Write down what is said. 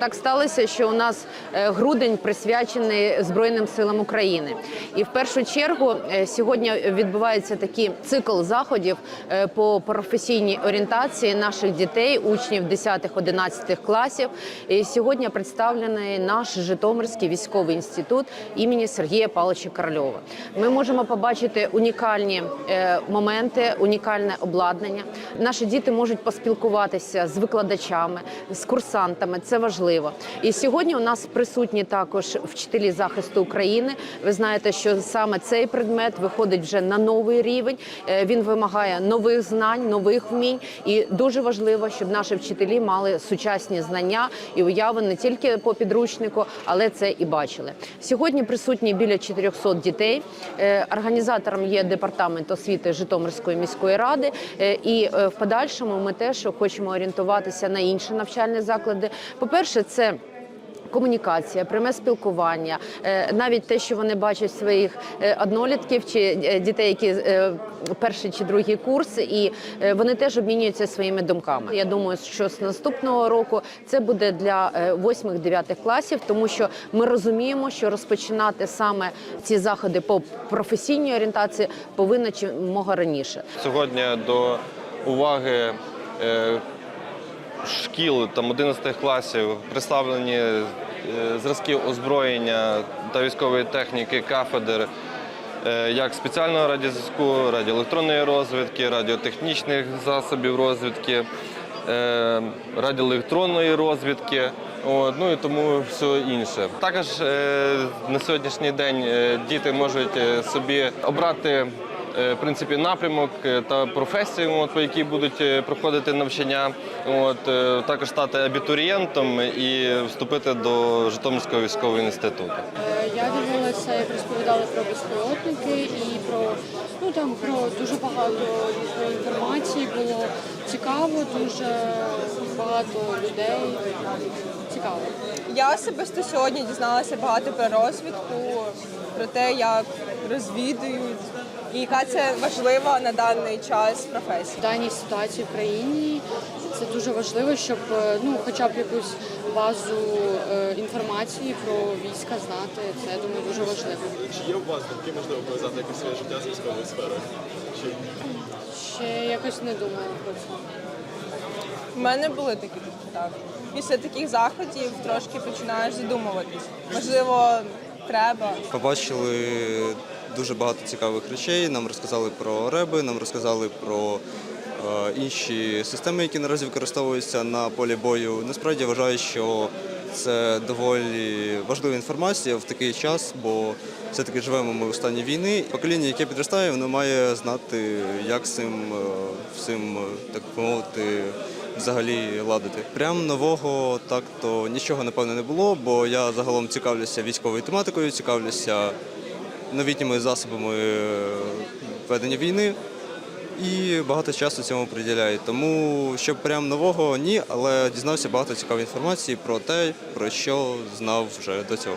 Так сталося, що у нас е, грудень присвячений Збройним силам України, і в першу чергу е, сьогодні відбувається такий цикл заходів е, по професійній орієнтації наших дітей, учнів 10-11 класів. І сьогодні представлений наш Житомирський військовий інститут імені Сергія Павловича Корольова. Ми можемо побачити унікальні моменти, унікальне обладнання. Наші діти можуть поспілкуватися з викладачами, з курсантами. Це важливо. І сьогодні у нас присутні також вчителі захисту України. Ви знаєте, що саме цей предмет виходить вже на новий рівень. Е, Він вимагає нових знань, нових вмінь. І дуже важливо, щоб наші вчителі мали сучасні знання і уяви не тільки по підручнику, але це і бачили. Сьогодні присутні біля 400 дітей. Е, Організатором є департамент освіти Житомирської міської ради. Е, І в подальшому ми теж хочемо орієнтуватися на інші навчальні заклади. По-перше, це Комунікація, пряме спілкування, Е, навіть те, що вони бачать своїх е, однолітків чи е, дітей, які перший чи другий курс, і вони теж обмінюються своїми думками. Я думаю, що з наступного року це буде для 8-9 класів, тому що ми розуміємо, що розпочинати саме ці заходи по професійній орієнтації повинно чимога раніше. Сьогодні до уваги шкіл там 11 класів представлені е, зразки озброєння та військової техніки кафедр. е, Як спеціального радіозв'язку, радіоелектронної розвідки, радіотехнічних засобів розвідки, е, радіоелектронної розвідки, ну і тому все інше. Також на сьогоднішній день діти можуть собі обрати в принципі, напрямок е, та професію, от, по якій будуть е, проходити навчання. От, е, також стати абітурієнтом і вступити до Житомирського військового інституту. Е, Я дивилася, як розповідали про безпілотники і про ну там про дуже багато інформації. Було цікаво, дуже багато людей. Цікаво. Я особисто сьогодні дізналася багато про розвідку, про те, як розвідують, і яка це важлива на даний час В професія. даній ситуації в країні це дуже важливо, щоб е, ну хоча б якусь базу е, інформації про війська знати. Це я думаю дуже важливо. Чи є у вас думки, можливо, пов'язати якось своє життя з військовою сферою? Чи Ще якось не думала про це. У мене були такі думки, так. Після таких заходів трошки починаєш задумуватись. Можливо, треба. Побачили дуже багато цікавих речей. Нам розказали про реби, нам розказали про е, інші системи, які наразі використовуються на полі бою. Насправді я вважаю, що це доволі важлива інформація в такий час, бо все-таки живемо ми у стані війни. Покоління, яке підростає, воно має знати, як цим е, всім, так мовити, взагалі ладити. Прям нового так то нічого напевно не було, бо я загалом цікавлюся військовою тематикою, цікавлюся новітніми засобами е, ведення війни і багато часу цьому приділяють. Тому що прям нового ні, але дізнався багато цікавої інформації про те, про що знав вже до цього.